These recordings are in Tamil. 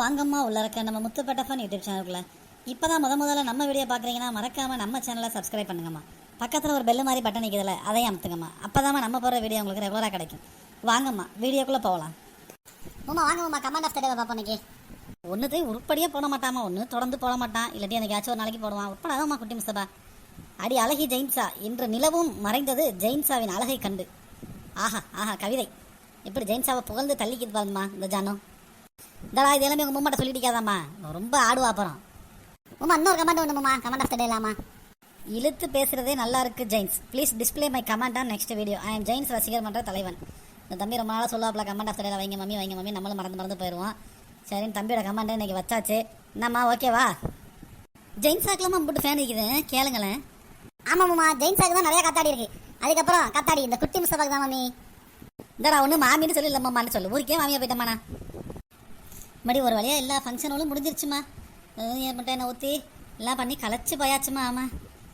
வாங்கம்மா உள்ள இருக்க நம்ம முத்துப்பேட்டை ஃபன் யூடியூப் சேனலுக்குள்ள. இப்போ தான் முத முதல்ல நம்ம வீடியோ பார்க்குறீங்கன்னா மறக்காமல் நம்ம சேனலை சப்ஸ்கிரைப் பண்ணுங்கம்மா. பக்கத்தில் ஒரு பெல் மாதிரி பட்டன் நிற்கிறதுல அதையும் அமுத்துங்கம்மா. அப்போ நம்ம போகிற வீடியோ உங்களுக்கு ரெகுலராக கிடைக்கும். வாங்கம்மா வீடியோக்குள்ளே போகலாம். உமா வாங்கம்மா கமெண்ட் கமாண்ட் ஆஃப் தடவை பார்ப்போம் இன்னைக்கு. ஒன்றுத்தையும் உருப்படியே போட மாட்டாமா ஒன்று தொடர்ந்து போட மாட்டான். இல்லாட்டி எனக்காச்சும் ஒரு நாளைக்கு போடுவான். உட்படாதம்மா குட்டி முஸ்தபா. அடி அழகி ஜெயின்சா. இன்று நிலவும் மறைந்தது ஜெயின்சாவின் அழகை கண்டு. ஆஹா ஆஹா கவிதை. இப்படி ஜெயின்சாவை புகழ்ந்து தள்ளிக்கிது பாருமா இந்த ஜானம். இந்தடா இது எல்லாமே உங்கள் மும்மாட்ட சொல்லிட்டிக்காதாம்மா ரொம்ப ஆடுவா அப்புறம் உமா இன்னொரு கமெண்ட் ஒண்ணுமா கமெண்ட் ஆஃப் தடவை இல்லாமா. இழுத்து பேசுறதே நல்லா இருக்கு Jains please display my comment on next video I am Jains ரசிகர் மன்ற தலைவன். இந்த தம்பி ரொம்ப நாளாக சொல்லுவாப்ல கமெண்ட் ஆஃப் தடையில் வைங்க மம்மி வைங்க மம்மி. நம்மளும் மறந்து மறந்து போயிடுவோம் சரின்னு தம்பியோட கமெண்ட் இன்னைக்கு வச்சாச்சு. என்னம்மா ஓகேவா ஜெயின்ஸ் ஆக்கலாமா போட்டு ஃபேன் இருக்குது கேளுங்களேன். ஆமாம்மா ஜெயின் சாக்கு தான் நிறைய கத்தாடி இருக்கு. அதுக்கப்புறம் கத்தாடி இந்த குட்டி முஸ்தபாக்கு தான் மம்மி. இந்தடா ஒன்று மாமின்னு சொல்லி இல்லைம்மான்னு சொல்லு. ஊருக்கே மாமியா போயிட்டம்மாண்ணா. மறுபடி ஒரு வழியாக எல்லா ஃபங்க்ஷனும் முடிஞ்சிருச்சுமா? மட்டும் என்ன ஊற்றி எல்லாம் பண்ணி கலைச்சி போயாச்சுமா ஆமாம்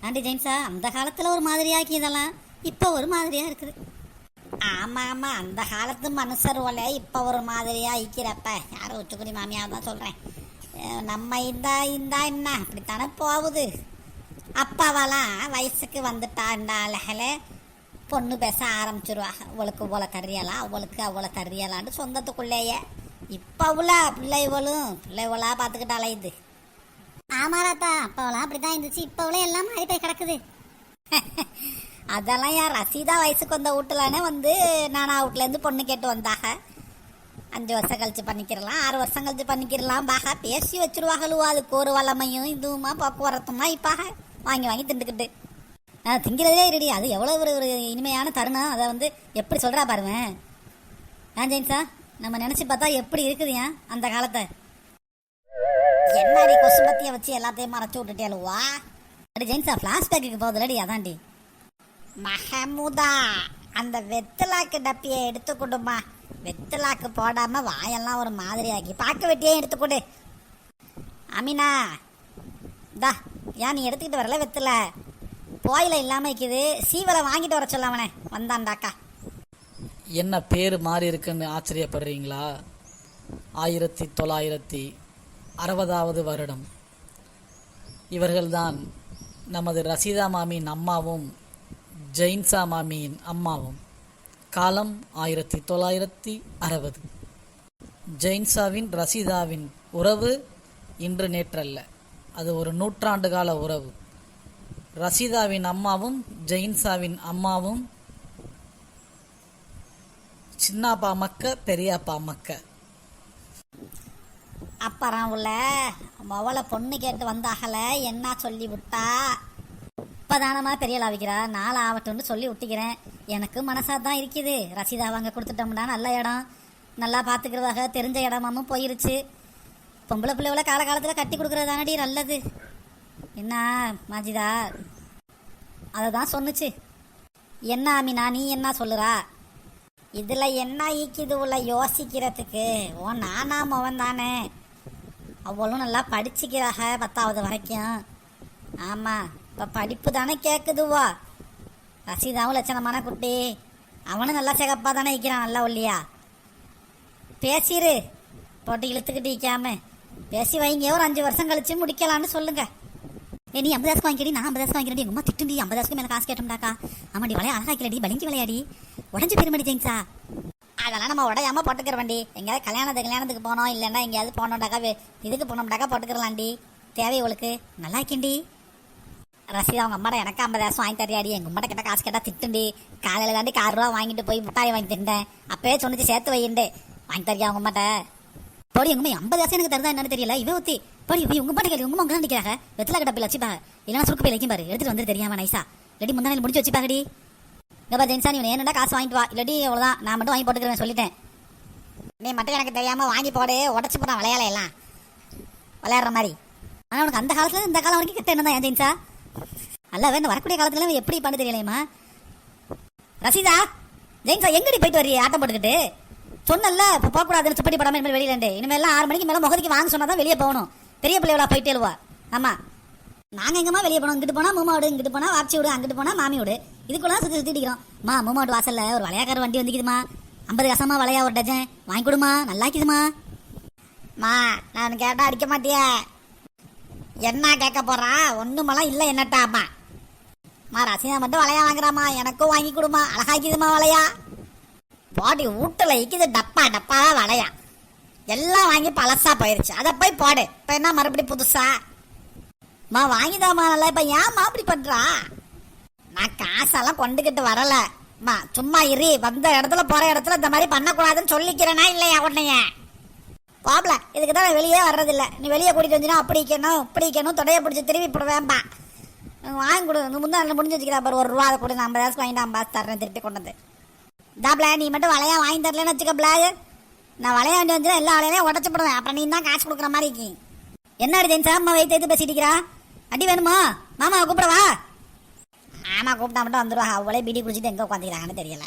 ஆண்டி ஜெயின்ஸா அந்த காலத்தில் ஒரு மாதிரியாக்கி இதெல்லாம். இப்போ ஒரு மாதிரியாக இருக்குது. ஆமாம் ஆமாம் அந்த காலத்து மனுஷர் போல இப்போ ஒரு மாதிரியாக ஐக்கிறப்ப யாரும் உச்சுக்குடி மாமியாக தான் சொல்கிறேன் நம்ம இந்த இந்த என்ன? அப்படித்தானே போகுது. அப்பாவெல்லாம் வயசுக்கு வந்துட்டாண்டால பொண்ணு பேச ஆரம்பிச்சிருவா அவளுக்கு இவ்வளோ தர்றியலாம் அவளுக்கு அவ்வளோ தர்றியலான்னு சொந்தத்துக்குள்ளேயே. இப்போ உள்ள பிள்ளை இவளா பார்த்துக்கிட்டாலே இது. ஆமாராத்தா அப்போலாம் அப்படிதான் இருந்துச்சு இப்போ எல்லாம் மாறி போய் கிடக்குது. அதெல்லாம் யார் ரசீதா வயசுக்கு வந்த வீட்டுலானே வந்து நானா வீட்டுலேருந்து பொண்ணு கேட்டு வந்தாக. அஞ்சு வருஷம் கழிச்சு பண்ணிக்கிறலாம் ஆறு வருஷம் கழிச்சு பண்ணிக்கிறலாம் பாக. பேசி வச்சிருவாங்களோ அதுக்கு ஒரு வளமையும் இதுவுமா போக்குவரத்துமா இப்பாக. வாங்கி வாங்கி திண்டுக்கிட்டு நான் திங்கிறதே இருடி அது எவ்வளோ ஒரு ஒரு இனிமையான தருணம். அதை வந்து எப்படி சொல்கிறா பாருவேன் ஆ ஜெயின்ஸா? நம்ம நினச்சி பார்த்தா எப்படி இருக்குது ஏன் அந்த காலத்தை? என்னடி கொசுபத்திய வச்சு எல்லாத்தையும் மறைச்சு விட்டுட்டேலுவா அடி ஜெயின்ஸா ஃப்ளாஷ்பேக்கு போகுதுலடி அதான்டி. மஹமுதா அந்த வெத்தலாக்கு டப்பியை எடுத்து கொடுமா வெத்தலாக்கு போடாம வாயெல்லாம் ஒரு மாதிரியாக்கி பார்க்க வெட்டியே எடுத்து கொடு அமினா தா ஏன் நீ எடுத்துக்கிட்டு வரல வெத்தலை? போயில இல்லாம இருக்குது சீவலை வாங்கிட்டு வர சொல்ல வந்தான்டாக்கா என்ன பேர் மாறி இருக்குன்னு ஆச்சரியப்படுறீங்களா? ஆயிரத்தி தொள்ளாயிரத்தி அறுபதாவது வருடம். இவர்கள்தான் நமது ரசீதா மாமியின் அம்மாவும் ஜெயின்சா மாமியின் அம்மாவும். காலம் ஆயிரத்தி தொள்ளாயிரத்தி அறுபது. ஜெயின்சாவின் ரசீதாவின் உறவு இன்று நேற்றல்ல. அது ஒரு நூற்றாண்டு கால உறவு. ரசீதாவின் அம்மாவும் ஜெயின்சாவின் அம்மாவும் சின்னாப்பா மக்க பெரியப்பா மக்க. அப்புறம் உள்ள மவளை பொண்ணு கேட்டு வந்தாகல என்ன சொல்லி விட்டா? இப்பதானமா பெரிய லாவிக்கிறா நாள் ஆகட்டும்னு சொல்லி விட்டுக்கிறேன். எனக்கு மனசா தான் இருக்குது. ரசீதா வாங்க கொடுத்துட்டோம்னா நல்ல இடம். நல்லா பார்த்துக்கிறதாக தெரிஞ்ச இடமாமும் போயிருச்சு. பொம்பளை பிள்ளைகளை காலகாலத்தில் கட்டி கொடுக்குறதானடி நல்லது. என்ன மாஜிதா? அதை தான் சொன்னுச்சு. என்ன அமினா நீ என்ன சொல்லுறா? இதுல என்ன ஈக்கிது உள்ள யோசிக்கிறதுக்கு? ஓ நானா மவன் தானே. அவளும் நல்லா படிச்சுக்கிறாக பத்தாவது வரைக்கும். ஆமா இப்ப படிப்பு தானே கேக்குதுவா ரசிதாவும் லட்சணமான குட்டி. அவனும் நல்லா சிகப்பா தானே இருக்கிறான் நல்லா ஒல்லியா? பேசிரு. போட்டு இழுத்துக்கிட்டு நிற்காம பேசி வைங்க ஒரு அஞ்சு வருஷம் கழிச்சு முடிக்கலான்னு சொல்லுங்க. ஏ நீ ஐம்பதாசுக்கு வாங்கிடி நான் ஐம்பதாசுக்கு எங்கள் அம்மா திட்டுண்டி ஐம்பதாசுக்கு மேல காசு கேட்டோம்டாக்கா. ஆமாடி விளையா அழகாக்கலடி பலிஞ்சு விளையாடி. உடஞ்சி பெருமடி ஜெயின்ஸா? அதெல்லாம் நம்ம உடையாம போட்டுக்கிற வண்டி எங்கேயாவது கல்யாணத்துக்கு கல்யாணத்துக்கு போனோம் இல்லைன்னா எங்கேயாவது போனோம்டாக்கா இதுக்கு போனோம்டாக்கா போட்டுக்கிறலாண்டி. தேவை இவளுக்கு. நல்லா இருக்கேன்டி. ரசிதா அவங்க அம்மாட எனக்கு ஐம்பதாயிரம் வாங்கி தரியாடி எங்கள் அம்மாட்ட கிட்ட காசு கேட்டால் திட்டுண்டி காலையில் தாண்டி கார் ரூபா வாங்கிட்டு போய் முட்டாய் வாங்கி திண்டேன் அப்பவே சொன்னிச்சு சேர்த்து வையுண்டு வாங்கி தரியா அவங்க அம்மாட்ட? போடி உங்க ஐம்பதாயிரம் எனக்கு தருதா என்னன்னு தெரியல. இவன் ஊத்தி போடி போய் உங்க பாட்டு கேளு உங்க அங்கே தான் நிற்கிறாங்க வெத்தலை கிட்ட வச்சுப்பாங்க. இல்லைன்னா சுருக்கு போய் வைக்கும் பாரு எடுத்துட்டு வந்து தெரியாம நைசா இல்லாட்டி முந்தா நாள் முடிச்சு வச்சுப்பாங்கடி. இங்கப்பா ஜெயின்சா நீ என்னடா காசு வாங்கிட்டு வா. இல்லாட்டி அவ்வளோதான் நான் மட்டும் வாங்கி போட்டுக்கிறேன் சொல்லிட்டேன். நீ மட்டும் எனக்கு தெரியாம வாங்கி போடு. உடச்சு போடான் விளையாட எல்லாம். விளையாடுற மாதிரி. ஆனால் உனக்கு அந்த காலத்துல இந்த காலம் வரைக்கும் கிட்ட என்ன தான் ஜெயின்சா அல்ல வேணும் வரக்கூடிய காலத்துல எப்படி பண்ண தெரியலையம்மா? ரசீதா ஜெயின்சா எங்கடி போயிட்டு வர்றீ? ஆட்டம் போட்டுக்கிட்டு. சொன்னல இப்போ போகக்கூடாதுன்னு சுப்படி படாமல் இனிமேல் வெளியில இனிமேல் ஆறு மணிக்கு மேலே முகதிக்கு வாங்க சொன்னால் தான் வெளியே போகணும். பெரிய பிள்ளைகளா போயிட்டே எழுவா ஆமா. நாங்க எங்கம்மா வெளியே போனோம்? இங்கிட்டு போனா மூமா வீடு இங்கிட்டு போனா வாப்சி வீடு அங்கிட்டு போனா மாமி வீடு. இதுக்குள்ள சுத்தி சுத்தி மா மூமா வீடு வாசல்ல ஒரு வளையாக்கார வண்டி வந்துக்குதுமா ஐம்பது கசமா வளையா ஒரு டஜன் வாங்கி கொடுமா நல்லாக்குதுமா மா நான் கேட்டா அடிக்க மாட்டியே. என்ன கேட்க போறா? ஒண்ணுமெல்லாம் இல்லை என்னட்டா அம்மா மா ரசீனா மட்டும் வளையா வாங்குறாமா எனக்கும் வாங்கி கொடுமா. அழகாக்கிதுமா வளையா? பாடி வீட்டில் இக்குது டப்பா டப்பாவா வளையா. எல்லாம் வாங்கி பழசா போயிருச்சு. அதை போய் போடு. இப்ப என்ன மறுபடியும் புதுசா? மா வாங்கிதாமா நல்லா இப்ப ஏம்மா அப்படி பண்றா? நான் காசெல்லாம் கொண்டுகிட்டு வரல. மா சும்மா இரு. வந்த இடத்துல போற இடத்துல இந்த மாதிரி பண்ணக்கூடாதுன்னு சொல்லிக்கிறேனா இல்லையா உன்னைய? பாப்ல இதுக்கு தான் வெளியே வர்றதில்ல. நீ வெளியே கூட்டிட்டு வந்தீங்கன்னா அப்படி வைக்கணும் இப்படி வைக்கணும் தொடைய பிடிச்சி திருப்பி போடுவேன்பா. வாங்கி கொடு. முந்தாள் முந்தா நாள் முடிஞ்சு வச்சுக்கிறா பாரு ஒரு ரூபா அதை கொடு. நான் ஐம்பது காசு வாங்கிட்டு ஐம்பது காசு தர்றேன் திருப்பி கொண்டு வந்து தாப்ல நீ மட்டும் வளையா வாங்கி தரலன்னு வச்சுக்க பிளாது நான் வளைய வேண்டி வந்து எல்லா வளையலையும் உடச்சு போடுவேன். அப்புறம் நீ தான் காசு கொடுக்குற மாதிரி இருக்கி. என்ன அடி சார் அம்மா வைத்து எடுத்து பேசிட்டு அடி வேணுமா? மாமா கூப்பிடவா ஆமா கூப்பிட்டா மட்டும் வந்துடுவா அவளே பீடி குடிச்சிட்டு எங்கே உட்காந்துக்கிறாங்கன்னு தெரியல.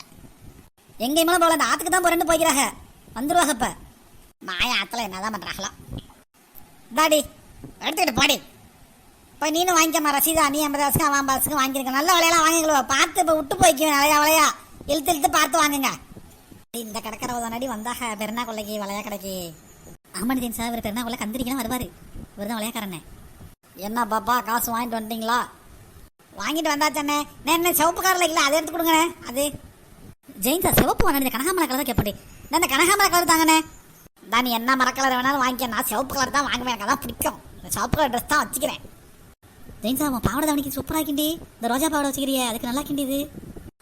எங்கேயுமே போகல அந்த ஆத்துக்கு தான் போறேன்னு போய்க்கிறாங்க. வந்துடுவாங்க இப்போ. மாய ஆத்துல என்னதான் பண்ணுறாங்களோ தாடி எடுத்துக்கிட்டு பாடி. இப்போ நீனும் வாங்கிக்கம்மா ரசீதா நீ ஐம்பது வருஷம் அவன் ஐம்பது வருஷம் வாங்கியிருக்க. நல்ல வளையலாம் வாங்கிக்கலாம் பார்த்து இப்போ விட்டு போய்க்குவேன் நிறையா வளையா. இழுத்து இழுத்து பார்த்து வாங்குங்க. இந்த கடற்கரை தானடி வந்தாக பெருனா கொள்ளைக்கு வளையா கடைக்கு. ஆமாடி ஜெயின் சார் இவர் பெருனா கொள்ளை கந்திரிக்கலாம் வருவார். இவர் தான் வளையாக்காரண்ணே என்ன பாப்பா காசு வாங்கிட்டு வந்துட்டீங்களா? வாங்கிட்டு வந்தாச்சண்ணே நான் என்ன சிவப்பு கலரில் இல்லை அதை எடுத்து கொடுங்கண்ணே. அது. ஜெயின் சார் சிவப்பு வாங்க இந்த கனகாமர கலர் கேட்பேன் நான் இந்த கனகாமர கலர் தாங்கண்ணே. நான் நீ என்ன மர கலர் வேணாலும் வாங்கிக்க. நான் சிவப்பு கலர் தான் வாங்குவேன். எனக்கு அதான் பிடிக்கும். சிவப்பு கலர் ட்ரெஸ் தான் வச்சுக்கிறேன். ஜெயின் சார் உன் பாவடை தவணைக்கு சூப்பராக கிண்டி இந்த ரோஜா பாவடை வச்சுக்கிறியே அதுக்கு நல்லா கிண்டிது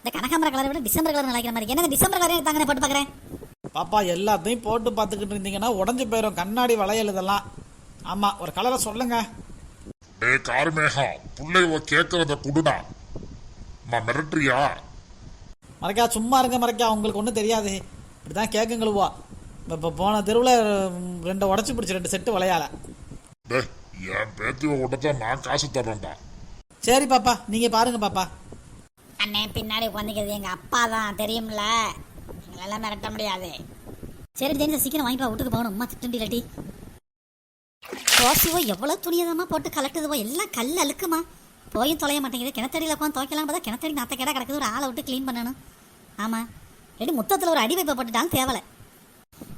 இந்த கனகாமர கலரை விட டிசம்பர் கலர் நல்லா இருக்கிற மாதிரி. என்ன டிசம்பர் கலர் தாங்கண்ணே போட்டு பார்க்குறேன் பாப்பா எல்லாத்தையும் போட்டு பார்த்துக்கிட்டு இருந்தீங்கன்னா உடஞ்சி போயிடும் கண்ணாடி வளையல் இதெல்லாம். ஆமா ஒரு கலரை சொல்லுங்க. டே கார்மேகா புள்ளைவ கேக்குறத குடுடா. அம்மா மிரட்டுறியா? மறைக்கா சும்மா இருங்க மறைக்கா உங்களுக்கு ஒன்றும் தெரியாது. இப்படிதான் கேட்குங்களுவா இப்போ போன தெருவில் ரெண்டு உடச்சி பிடிச்சி ரெண்டு செட்டு விளையால. என் பேத்திவ உடத்த நான் காசு தர்றேன்டா. சரி பாப்பா நீங்க பாருங்க பாப்பா. அண்ணே பின்னாடி உட்காந்துக்கிறது எங்கள் அப்பா தான் தெரியும்ல? எங்களால் மிரட்ட முடியாது. சரி தெரிஞ்ச சீக்கிரம் வாங்கிப்பா வீட்டுக்கு போகணும். அம்மா திட்டம் இல்லாட்டி. தோசைவோ எவ்வளோ துணியதமாக போட்டு கலட்டுதுவோ? எல்லாம் கல் அழுக்குமா? போயும் தொலைய மாட்டேங்குது. கிணத்தடியில் உட்காந்து துவைக்கலாம் பார்த்தா கிணத்தடி நாத்த கேடா கிடக்குது. ஒரு ஆளை விட்டு க்ளீன் பண்ணணும். ஆமாம் ரெடி முத்தத்தில் ஒரு அடி வைப்பை போட்டுட்டாலும் தேவலை.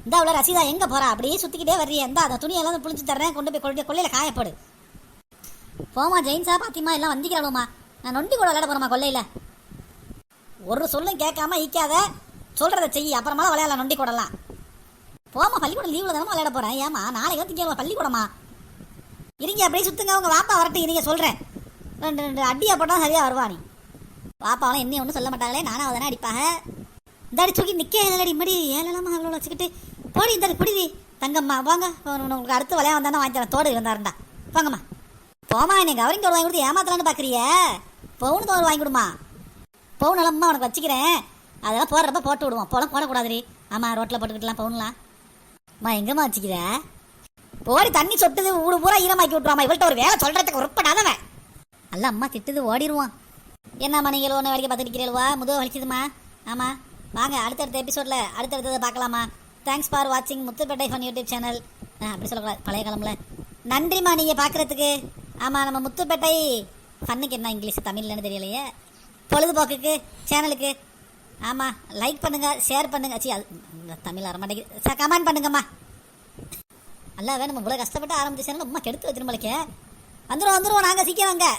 இந்த அவ்வளோ ரசீதா எங்கே போகிறா அப்படியே சுற்றிக்கிட்டே வர்றியே. இந்த அந்த துணியெல்லாம் புளிஞ்சு தர்றேன். கொண்டு போய் கொண்டு கொள்ளையில் காயப்போடு. போமா ஜெயின்ஸா பாத்திமா எல்லாம் வந்திக்கிறாளுமா? நான் நொண்டி கூட விளையாட போகிறோமா கொல்லையில் ஒரு சொல்லும் கேட்காம ஈக்காத. சொல்கிறத செய்ய அப்புறமா விளையாடலாம் நொண்டி கூடலாம். போமா பள்ளிக்கூடம் லீவ்ல தானே விளையாட போறேன். ஏமா நாளைக்கு வந்து திங்க பள்ளிக்கூடமா? இருங்க அப்படியே சுத்துங்க. உங்க வாப்பா வரட்டும் இருங்க சொல்றேன். ரெண்டு ரெண்டு அடியா போட்டா சரியா வருவா நீ. வாப்பாவெல்லாம் என்ன ஒன்றும் சொல்ல மாட்டாங்களே நானும் அவதானே அடிப்பாக. இந்த அடி தூக்கி நிக்க இல்லடி மடி ஏழலாமா அவ்வளோ வச்சுக்கிட்டு. போடி இந்த புடிதி தங்கம்மா வாங்க. உங்களுக்கு அடுத்து விளையா வந்தானே வாங்கி தரேன். தோடு இருந்தாருண்டா வாங்கம்மா. போமா நீ கவரிங் தோடு வாங்கி கொடுத்து ஏமாத்தலான்னு பாக்குறிய. பவுன் தோடு வாங்கி கொடுமா. பவுன் எல்லாம் உனக்கு வச்சுக்கிறேன். அதெல்லாம் போடுறப்ப போட்டு விடுவோம். போலாம் போடக்கூடாதுரி ஆமா ரோட்டில் போட்டுக்கிட்டலாம் பவுன்லாம். அம்மா எங்கம்மா வச்சுக்கிற? போடி தண்ணி சொட்டுது ஊடு பூரா ஈரமாக்கி விட்ருவாம்மா இவள்கிட்ட ஒரு வேலை சொல்கிறதுக்கு உருப்படாதவன் அல்ல அம்மா திட்டுது ஓடிடுவான் என்னம்மா நீங்கள் ஒன்று வேலைக்கு பார்த்துருக்கிறீர்களா முதுவை முதுக வலிக்குதுமா ஆமா. வாங்க அடுத்தடுத்த எபிசோடில் அடுத்தடுத்ததை பார்க்கலாமா? தேங்க்ஸ் ஃபார் வாட்சிங் முத்துப்பேட்டை ஃபன் யூடியூப் சேனல் அப்படி சொல்லக்கூடாது. பழைய காலமில். நன்றிம்மா நீங்கள் பார்க்குறதுக்கு. ஆமாம் நம்ம முத்துப்பேட்டை. ஃபன்னுக்கு என்ன இங்கிலீஷ் தமிழ்லன்னு தெரியலையே. பொழுதுபோக்குக்கு சேனலுக்கு ஆமாம் லைக் பண்ணுங்க ஷேர் பண்ணுங்க. சி அது தமிழ் வர சார் கமெண்ட் பண்ணுங்கம்மா. அல்ல வேணும் இவ்வளோ கஷ்டப்பட்டு ஆரம்பிச்ச சேனல் அம்மா கெடுத்து வச்சிரும்பளுக்கே வந்துடும் வந்துடுவோம் நாங்கள் சீக்கிரம் வாங்க.